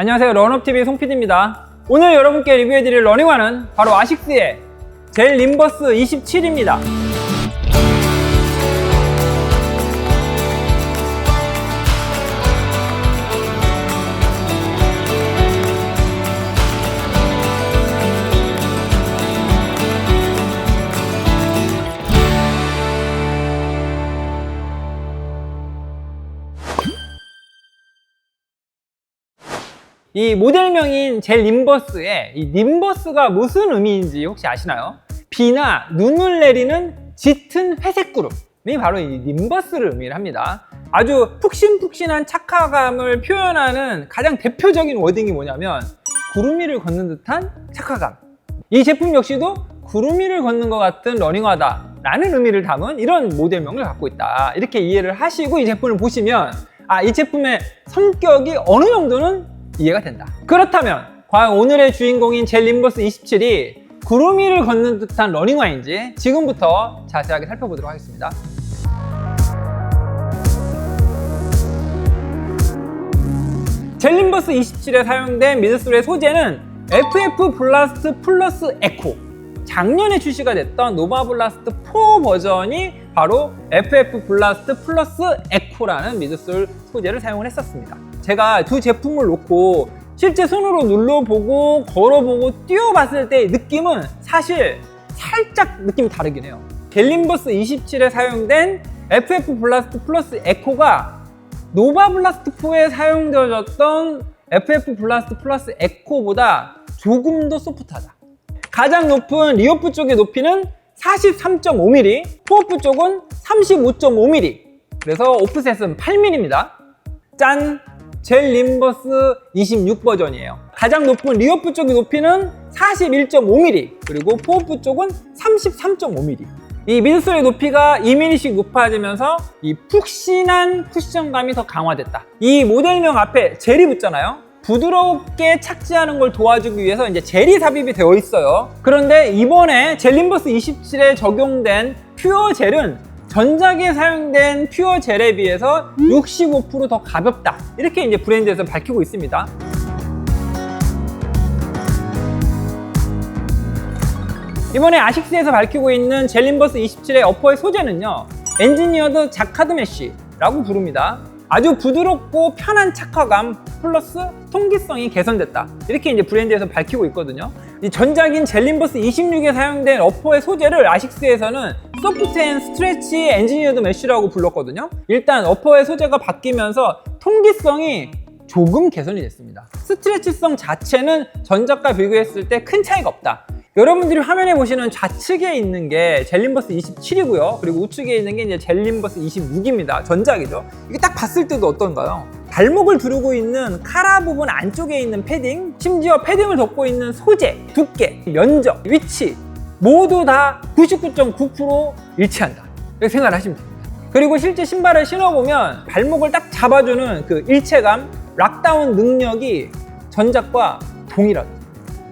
안녕하세요. 런업TV 송PD입니다. 오늘 여러분께 리뷰해드릴 러닝화는 바로 아식스의 젤 림버스 27입니다 이 모델명인 젤 림버스의 이 림버스가 무슨 의미인지 혹시 아시나요? 비나 눈을 내리는 짙은 회색 구름이 바로 이 림버스를 의미를 합니다. 아주 푹신푹신한 착화감을 표현하는 가장 대표적인 워딩이 뭐냐면 구름 위를 걷는 듯한 착화감. 이 제품 역시도 구름 위를 걷는 것 같은 러닝화다 라는 의미를 담은 이런 모델명을 갖고 있다. 이렇게 이해를 하시고 이 제품을 보시면 아, 이 제품의 성격이 어느 정도는 이해가 된다. 그렇다면 과연 오늘의 주인공인 젤 림버스 27이 구름 위를 걷는 듯한 러닝화인지 지금부터 자세하게 살펴보도록 하겠습니다. 젤 림버스 27에 사용된 미드솔의 소재는 FF 블라스트 플러스 에코 작년에 출시가 됐던 노바 블라스트 4 버전이 바로 FF 블라스트 플러스 에코라는 미드솔 소재를 사용을 했었습니다. 제가 두 제품을 놓고 실제 손으로 눌러보고 걸어보고 뛰어봤을 때의 느낌은 사실 살짝 느낌이 다르긴 해요. 갤림버스 27에 사용된 FF 블라스트 플러스 에코가 노바 블라스트 4에 사용되어졌던 FF 블라스트 플러스 에코보다 조금 더 소프트하다. 가장 높은 리어프 쪽의 높이는 43.5mm, 코어프 쪽은 35.5mm. 그래서 오프셋은 8mm입니다. 짠! 젤 림버스 26 버전이에요. 가장 높은 리어프 쪽의 높이는 41.5mm, 그리고 포어프 쪽은 33.5mm. 이 미드솔의 높이가 2mm씩 높아지면서 이 푹신한 쿠션감이 더 강화됐다. 이 모델명 앞에 젤이 붙잖아요. 부드럽게 착지하는 걸 도와주기 위해서 이제 젤이 삽입이 되어 있어요. 그런데 이번에 젤림버스 27에 적용된 퓨어 젤은 전작에 사용된 퓨어 젤에 비해서 65%더 가볍다. 이렇게 이제 브랜드에서 밝히고 있습니다. 이번에 아식스에서 밝히고 있는 젤림버스 27의 어퍼의 소재는요 엔지니어드 자카드 메쉬라고 부릅니다 아주 부드럽고 편한 착화감 플러스 통기성이 개선됐다. 이렇게 이제 브랜드에서 밝히고 있거든요. 이 전작인 젤림버스 26에 사용된 어퍼의 소재를 아식스에서는 소프트 앤 스트레치 엔지니어드 메쉬라고 불렀거든요. 일단 어퍼의 소재가 바뀌면서 통기성이 조금 개선이 됐습니다 스트레치성 자체는 전작과 비교했을 때 큰 차이가 없다 여러분들이 화면에 보시는 좌측에 있는 게 젤림버스 27이고요. 그리고 우측에 있는 게 이제 젤림버스 26입니다. 전작이죠. 이게 딱 봤을 때도 어떤가요? 발목을 두르고 있는 카라 부분 안쪽에 있는 패딩, 심지어 패딩을 덮고 있는 소재, 두께, 면적, 위치 모두 다 99.9% 일치한다. 이렇게 생각을 하시면 됩니다. 그리고 실제 신발을 신어보면 발목을 딱 잡아주는 그 일체감, 락다운 능력이 전작과 동일하다.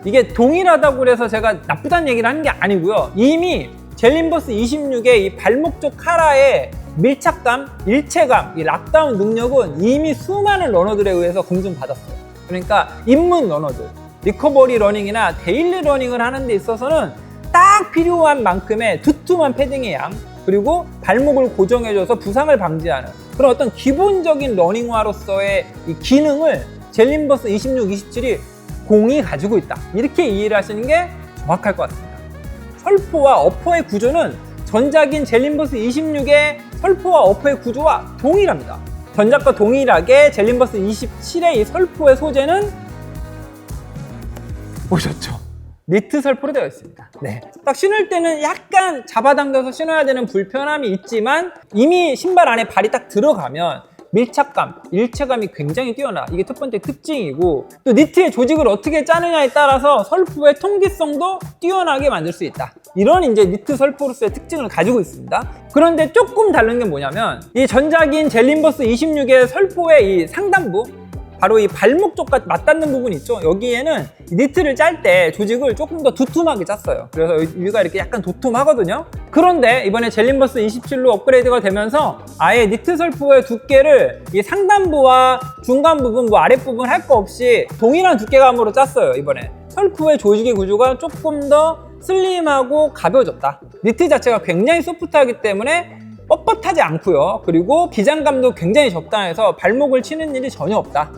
이게 동일하다고 그래서 제가 나쁘다는 얘기를 하는 게 아니고요. 이미 젤림버스 26의 이 발목 쪽 카라의 밀착감, 일체감, 이 락다운 능력은 이미 수많은 러너들에 의해서 검증받았어요. 그러니까 입문 러너들, 리커버리 러닝이나 데일리 러닝을 하는 데 있어서는 딱 필요한 만큼의 두툼한 패딩의 양, 그리고 발목을 고정해줘서 부상을 방지하는 그런 어떤 기본적인 러닝화로서의 이 기능을 젤림버스 26, 27이 공이 가지고 있다. 이렇게 이해를 하시는 게 정확할 것 같습니다. 설포와 어퍼의 구조는 전작인 젤림버스 26의 설포와 어퍼의 구조와 동일합니다. 전작과 동일하게 젤림버스 27의 이 설포의 소재는 보셨죠? 니트 설포로 되어 있습니다. 네. 딱 신을 때는 약간 잡아당겨서 신어야 되는 불편함이 있지만 이미 신발 안에 발이 딱 들어가면 밀착감, 일체감이 굉장히 뛰어나. 이게 첫 번째 특징이고 또 니트의 조직을 어떻게 짜느냐에 따라서 설포의 통기성도 뛰어나게 만들 수 있다. 이런 이제 니트 설포로서의 특징을 가지고 있습니다. 그런데 조금 다른 게 뭐냐면 이 전작인 젤림버스 26의 설포의 이 상단부 바로 이 발목 쪽과 맞닿는 부분 있죠. 여기에는 이 니트를 짤 때 조직을 조금 더 두툼하게 짰어요. 그래서 여기가 이렇게 약간 도톰하거든요. 그런데 이번에 젤린버스 27로 업그레이드가 되면서 아예 니트 설프의 두께를 이 상단부와 중간 부분, 뭐 아랫부분 할 거 없이 동일한 두께감으로 짰어요. 이번에 설프의 조직의 구조가 조금 더 슬림하고 가벼워졌다. 니트 자체가 굉장히 소프트하기 때문에 뻣뻣하지 않고요. 그리고 기장감도 굉장히 적당해서 발목을 치는 일이 전혀 없다.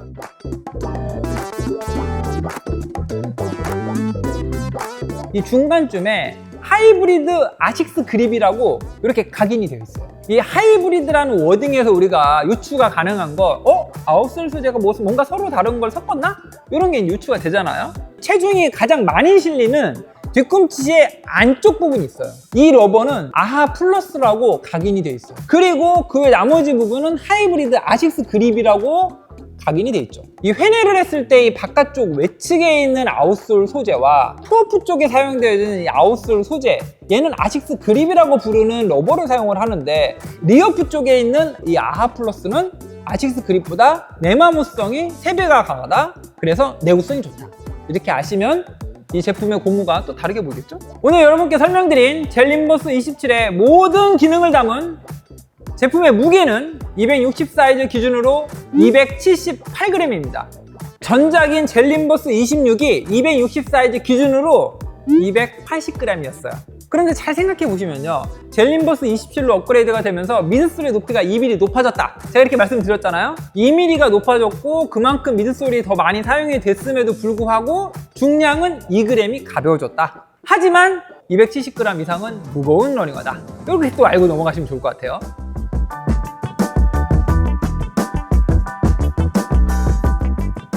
이 중간쯤에 하이브리드 아식스 그립이라고 이렇게 각인이 되어 있어요. 이 하이브리드라는 워딩에서 우리가 유추가 가능한 거, 어? 아웃솔 소재가 무슨 뭔가 서로 다른 걸 섞었나? 이런 게 유추가 되잖아요. 체중이 가장 많이 실리는 뒤꿈치의 안쪽 부분이 있어요. 이 러버는 아하 플러스라고 각인이 되어 있어요. 그리고 그 나머지 부분은 하이브리드 아식스 그립이라고 각인이 돼 있죠. 이 회내를 했을 때 이 바깥쪽 외측에 있는 아웃솔 소재와 투어프 쪽에 사용되어 있는 이 아웃솔 소재 얘는 아식스 그립이라고 부르는 러버를 사용을 하는데 리어프 쪽에 있는 이 아하 플러스는 아식스 그립보다 내마모성이 3배가 강하다. 그래서 내구성이 좋다. 이렇게 아시면 이 제품의 고무가 또 다르게 보이겠죠? 오늘 여러분께 설명드린 젤린버스 27의 모든 기능을 담은 제품의 무게는 260 사이즈 기준으로 278g입니다. 전작인 젤린버스 26이 260 사이즈 기준으로 280g이었어요. 그런데 잘 생각해 보시면요. 젤린버스 27로 업그레이드가 되면서 미드솔의 높이가 2mm 높아졌다. 제가 이렇게 말씀드렸잖아요. 2mm가 높아졌고 그만큼 미드솔이 더 많이 사용이 됐음에도 불구하고 중량은 2g이 가벼워졌다. 하지만 270g 이상은 무거운 러닝화다. 이렇게 또 알고 넘어가시면 좋을 것 같아요.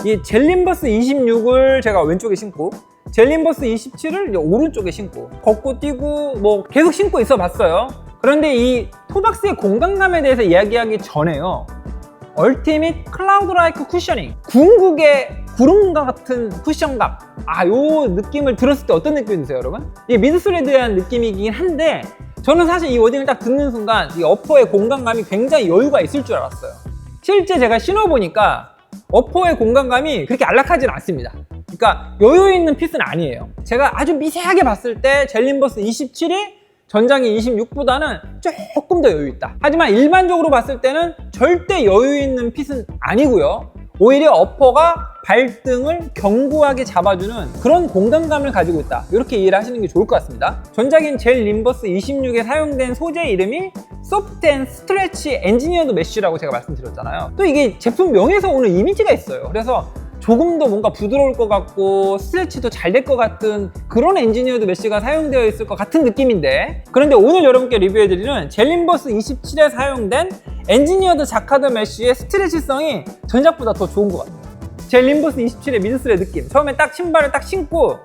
이 젤린버스 26을 제가 왼쪽에 신고 젤린버스 27을 오른쪽에 신고 걷고 뛰고 뭐 계속 신고 있어 봤어요 그런데 이 토박스의 공간감에 대해서 이야기하기 전에요 얼티밋 클라우드 라이크 쿠셔닝 궁극의 구름과 같은 쿠션감 아 요 느낌을 들었을 때 어떤 느낌이 드세요 여러분? 이 미드솔에 대한 느낌이긴 한데 저는 사실 이 워딩을 딱 듣는 순간 이 어퍼의 공간감이 굉장히 여유가 있을 줄 알았어요 실제 제가 신어보니까 어퍼의 공간감이 그렇게 안락하진 않습니다. 그러니까 여유 있는 핏은 아니에요. 제가 아주 미세하게 봤을 때 젤린버스 27이 전장의 26보다는 조금 더 여유 있다. 하지만 일반적으로 봤을 때는 절대 여유 있는 핏은 아니고요. 오히려 어퍼가 발등을 견고하게 잡아주는 그런 공간감을 가지고 있다. 이렇게 이해를 하시는 게 좋을 것 같습니다. 전작인 젤 림버스 26에 사용된 소재 이름이 소프트 앤 스트레치 엔지니어드 메쉬라고 제가 말씀드렸잖아요. 또 이게 제품명에서 오는 이미지가 있어요. 그래서 조금 더 뭔가 부드러울 것 같고 스트레치도 잘 될 것 같은 그런 엔지니어드 메쉬가 사용되어 있을 것 같은 느낌인데. 그런데 오늘 여러분께 리뷰해드리는 젤린버스 27에 사용된 엔지니어드 자카드 메쉬의 스트레치성이 전작보다 더 좋은 것 같아요. 젤린버스 27의 미드슬의 느낌. 처음에 딱 신발을 딱 신고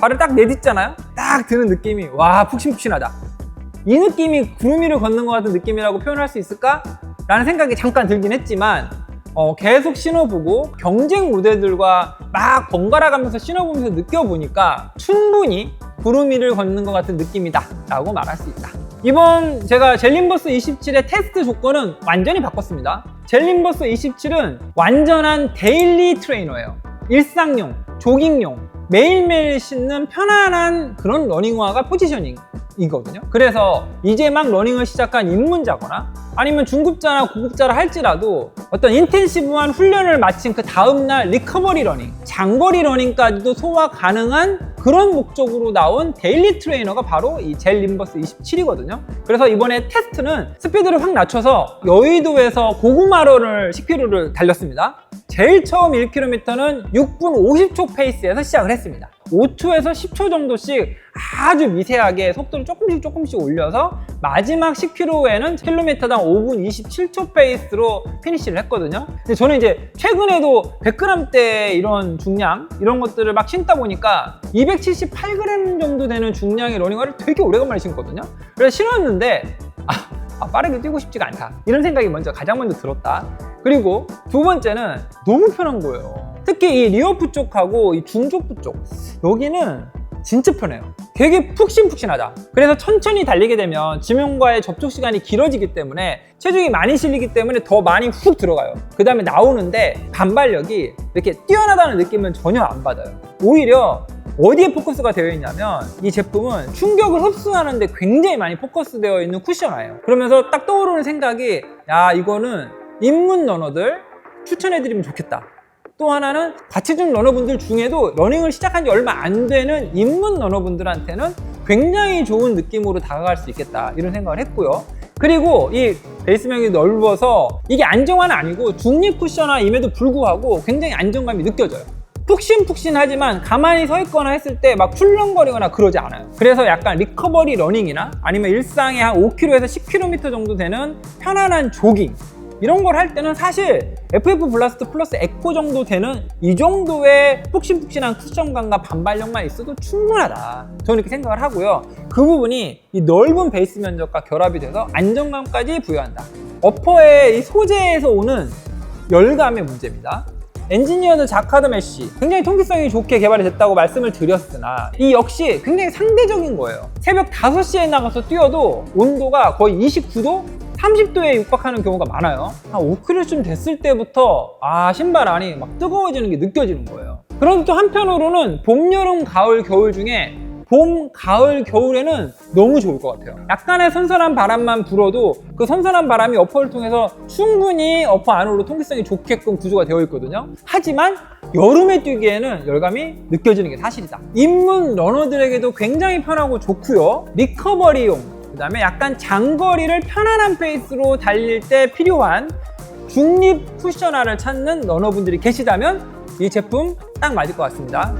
발을 딱 내딛잖아요? 딱 드는 느낌이 와 푹신푹신하다. 이 느낌이 구름 위를 걷는 것 같은 느낌이라고 표현할 수 있을까? 라는 생각이 잠깐 들긴 했지만 어, 계속 신어보고 경쟁 모델들과 막 번갈아 가면서 신어보면서 느껴보니까 충분히 구름 위를 걷는 것 같은 느낌이다 라고 말할 수 있다. 이번 제가 젤린버스 27의 테스트 조건은 완전히 바꿨습니다. 젤린버스 27은 완전한 데일리 트레이너예요. 일상용, 조깅용, 매일매일 신는 편안한 그런 러닝화가 포지셔닝 이거든요. 그래서 이제 막 러닝을 시작한 입문자거나 아니면 중급자나 고급자라 할지라도 어떤 인텐시브한 훈련을 마친 그 다음날 리커버리 러닝, 장거리 러닝까지도 소화 가능한 그런 목적으로 나온 데일리 트레이너가 바로 이 젤 림버스 27이거든요. 그래서 이번에 테스트는 스피드를 확 낮춰서 여의도에서 고구마로를 10km를 달렸습니다. 제일 처음 1km는 6분 50초 페이스에서 시작을 했습니다. 5초에서 10초 정도씩 아주 미세하게 속도를 조금씩 조금씩 올려서 마지막 10km에는 킬로미터당 5분 27초 페이스로 피니시를 했거든요. 근데 저는 이제 최근에도 100g대 이런 중량 이런 것들을 막 신다 보니까 278g 정도 되는 중량의 러닝화를 되게 오래간만에 신거든요. 그래서 신었는데 아, 아, 빠르게 뛰고 싶지가 않다. 이런 생각이 먼저 가장 먼저 들었다. 그리고 두 번째는 너무 편한 거예요. 특히 이 리어프 쪽하고 이 중족부 쪽 여기는 진짜 편해요. 되게 푹신푹신하다. 그래서 천천히 달리게 되면 지면과의 접촉 시간이 길어지기 때문에 체중이 많이 실리기 때문에 더 많이 훅 들어가요. 그 다음에 나오는데 반발력이 이렇게 뛰어나다는 느낌은 전혀 안 받아요. 오히려 어디에 포커스가 되어 있냐면 이 제품은 충격을 흡수하는데 굉장히 많이 포커스되어 있는 쿠션화예요. 그러면서 딱 떠오르는 생각이 야 이거는 입문 러너들 추천해드리면 좋겠다. 또 하나는 과체중 러너분들 중에도 러닝을 시작한 지 얼마 안 되는 입문 러너분들한테는 굉장히 좋은 느낌으로 다가갈 수 있겠다 이런 생각을 했고요. 그리고 이 베이스면이 넓어서 이게 안정화는 아니고 중립 쿠션화임에도 불구하고 굉장히 안정감이 느껴져요. 푹신푹신하지만 가만히 서 있거나 했을 때 막 출렁거리거나 그러지 않아요. 그래서 약간 리커버리 러닝이나 아니면 일상에 한 5km에서 10km 정도 되는 편안한 조깅 이런 걸 할 때는 사실 FF 블라스트 플러스 에코 정도 되는 이 정도의 푹신푹신한 쿠션감과 반발력만 있어도 충분하다. 저는 이렇게 생각을 하고요. 그 부분이 이 넓은 베이스 면적과 결합이 돼서 안정감까지 부여한다. 어퍼의 이 소재에서 오는 열감의 문제입니다. 엔지니어드 자카드 메쉬 굉장히 통기성이 좋게 개발이 됐다고 말씀을 드렸으나 이 역시 굉장히 상대적인 거예요 새벽 5시에 나가서 뛰어도 온도가 거의 29도? 30도에 육박하는 경우가 많아요 한 5km쯤 됐을 때부터 아 신발 안이 막 뜨거워지는 게 느껴지는 거예요 그런데 또 한편으로는 봄, 여름, 가을, 겨울 중에 봄, 가을, 겨울에는 너무 좋을 것 같아요. 약간의 선선한 바람만 불어도 그 선선한 바람이 어퍼를 통해서 충분히 어퍼 안으로 통기성이 좋게끔 구조가 되어 있거든요. 하지만 여름에 뛰기에는 열감이 느껴지는 게 사실이다. 입문 러너들에게도 굉장히 편하고 좋고요. 리커버리용, 그 다음에 약간 장거리를 편안한 페이스로 달릴 때 필요한 중립 쿠션화를 찾는 러너분들이 계시다면 이 제품 딱 맞을 것 같습니다.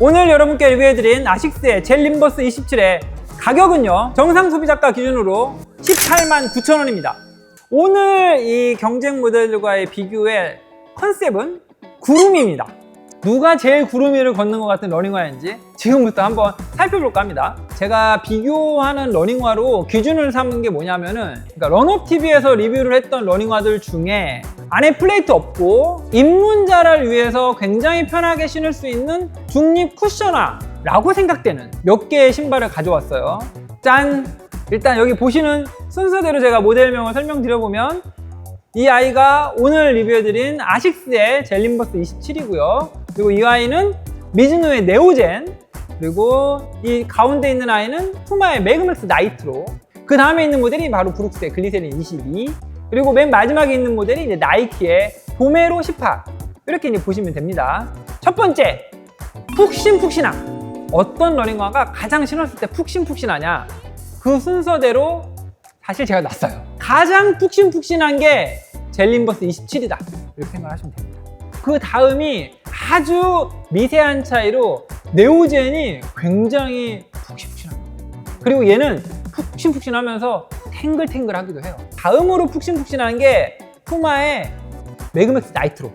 오늘 여러분께 리뷰해드린 아식스의 젤림버스 27의 가격은요 정상 소비자가 기준으로 18만 9천 원입니다 오늘 이 경쟁 모델들과의 비교의 컨셉은 구름입니다 누가 제일 구름 위를 걷는 것 같은 러닝화인지 지금부터 한번 살펴볼까 합니다. 제가 비교하는 러닝화로 기준을 삼은 게 뭐냐면은 그러니까 런업 TV에서 리뷰를 했던 러닝화들 중에 안에 플레이트 없고 입문자를 위해서 굉장히 편하게 신을 수 있는 중립 쿠션화라고 생각되는 몇 개의 신발을 가져왔어요. 짠! 일단 여기 보시는 순서대로 제가 모델명을 설명드려보면 이 아이가 오늘 리뷰해드린 아식스의 젤림버스 27이고요. 그리고 이 아이는 미즈노의 네오젠 그리고 이 가운데 있는 아이는 푸마의 매그맥스 나이트로. 그 다음에 있는 모델이 바로 브룩스의 글리세린 22 그리고 맨 마지막에 있는 모델이 이제 나이키의 보메로 18 이렇게 이제 보시면 됩니다. 첫 번째 푹신푹신함. 어떤 러닝화가 가장 신었을 때 푹신푹신하냐? 그 순서대로 사실 제가 놨어요. 가장 푹신푹신한 게 젤림버스 27이다. 이렇게 생각하시면 됩니다 그 다음이 아주 미세한 차이로 네오젠이 굉장히 푹신푹신합니다. 그리고 얘는 푹신푹신하면서 탱글탱글하기도 해요. 다음으로 푹신푹신한 게 푸마의 매그맥스 나이트로.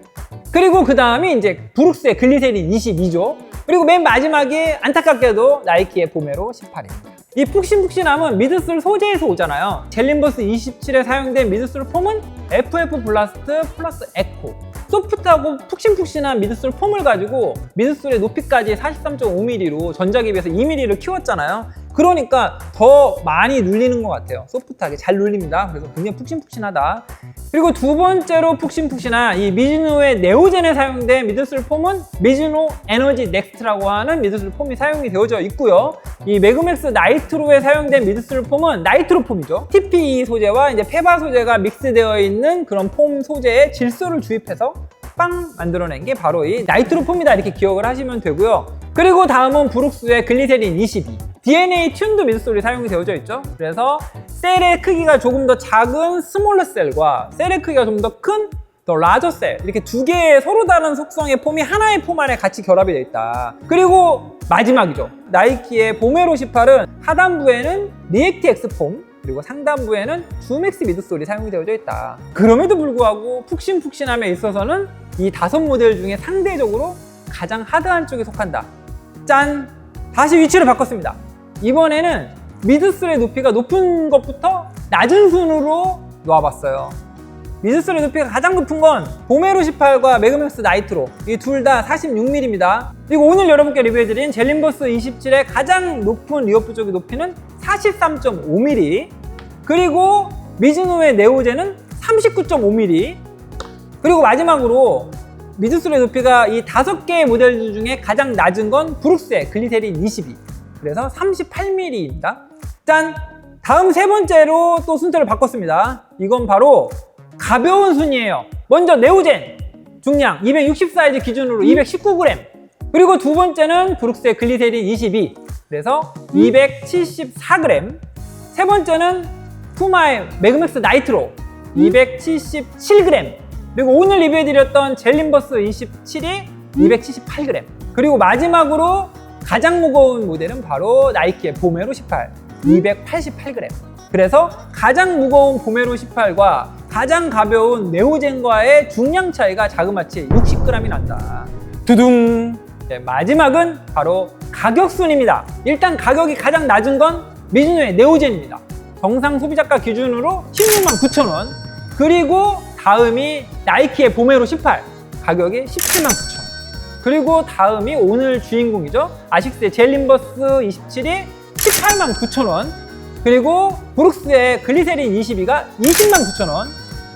그리고 그 다음이 이제 브룩스의 글리세린 22죠. 그리고 맨 마지막이 안타깝게도 나이키의 보메로 18입니다. 이 푹신푹신함은 미드솔 소재에서 오잖아요. 젤림버스 27에 사용된 미드솔 폼은 FF 블라스트 플러스 에코. 소프트하고 푹신푹신한 미드솔 폼을 가지고 미드솔의 높이까지 43.5mm로 전작에 비해서 2mm를 키웠잖아요. 그러니까 더 많이 눌리는 것 같아요. 소프트하게 잘 눌립니다. 그래서 굉장히 푹신푹신하다. 그리고 두 번째로 푹신푹신한 이 미즈노의 네오젠에 사용된 미드솔 폼은 미즈노 에너지 넥스트라고 하는 미드솔 폼이 사용이 되어져 있고요. 이 매그맥스 나이트로에 사용된 미드솔 폼은 나이트로 폼이죠. TPE 소재와 이제 페바 소재가 믹스되어 있는 그런 폼 소재에 질소를 주입해서 빵 만들어낸 게 바로 이 나이트로 폼이다 이렇게 기억을 하시면 되고요. 그리고 다음은 브룩스의 글리세린 22. DNA 튠드 미드솔이 사용이 되어져 있죠. 그래서 셀의 크기가 조금 더 작은 스몰러 셀과 셀의 크기가 좀 더 큰 더 라저 셀 이렇게 두 개의 서로 다른 속성의 폼이 하나의 폼 안에 같이 결합이 되어 있다. 그리고 마지막이죠. 나이키의 보메로 18은 하단부에는 리액트 X 폼 그리고 상단부에는 주맥스 미드솔이 사용이 되어져 있다. 그럼에도 불구하고 푹신푹신함에 있어서는 이 다섯 모델 중에 상대적으로 가장 하드한 쪽에 속한다. 짠! 다시 위치를 바꿨습니다. 이번에는 미드솔의 높이가 높은 것부터 낮은 순으로 놓아봤어요. 미즈스의 높이가 가장 높은 건 보메로 18과 매그맥스 나이트로 이 둘 다 46mm입니다. 그리고 오늘 여러분께 리뷰해드린 젤린버스 27의 가장 높은 리어프 쪽의 높이는 43.5mm 그리고 미즈노의 네오제는 39.5mm 그리고 마지막으로 미드솔의 높이가 이 다섯 개의 모델 중에 가장 낮은 건 브룩스의 글리세린 22 그래서 38mm입니다 짠! 다음 세 번째로 또 순서를 바꿨습니다. 이건 바로 가벼운 순이에요. 먼저 네오젠 중량 260 사이즈 기준으로 219g 그리고 두 번째는 브룩스의 글리세린 22 그래서 274g 세 번째는 푸마의 매그맥스 나이트로 277g 그리고 오늘 리뷰해드렸던 젤린버스 27이 278g 그리고 마지막으로 가장 무거운 모델은 바로 나이키의 보메로 18 288g 그래서 가장 무거운 보메로 18과 가장 가벼운 네오젠과의 중량 차이가 자그마치 60g이 난다. 두둥! 네, 마지막은 바로 가격 순입니다. 일단 가격이 가장 낮은 건 미즈노의 네오젠입니다. 정상 소비자가 기준으로 16만 9천 원. 그리고 다음이 나이키의 보메로 18 가격이 17만 9천 원 그리고 다음이 오늘 주인공이죠. 아식스의 젤린버스 27이 18만 9천 원. 그리고 브룩스의 글리세린 22가 20만 9천 원.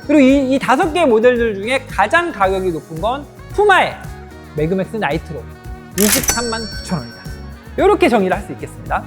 그리고 이, 이 다섯 개의 모델들 중에 가장 가격이 높은 건 푸마의 매그맥스 나이트로 23만 9천 원이다. 이렇게 정의를 할 수 있겠습니다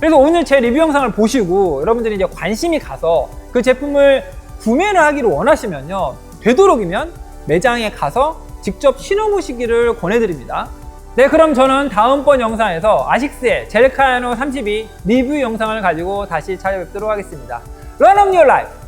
그래서 오늘 제 리뷰 영상을 보시고 여러분들이 이제 관심이 가서 그 제품을 구매를 하기를 원하시면요. 되도록이면 매장에 가서 직접 신어보시기를 권해드립니다. 네, 그럼 저는 다음번 영상에서 아식스의 젤카노 32 리뷰 영상을 가지고 다시 찾아뵙도록 하겠습니다. Run up your life!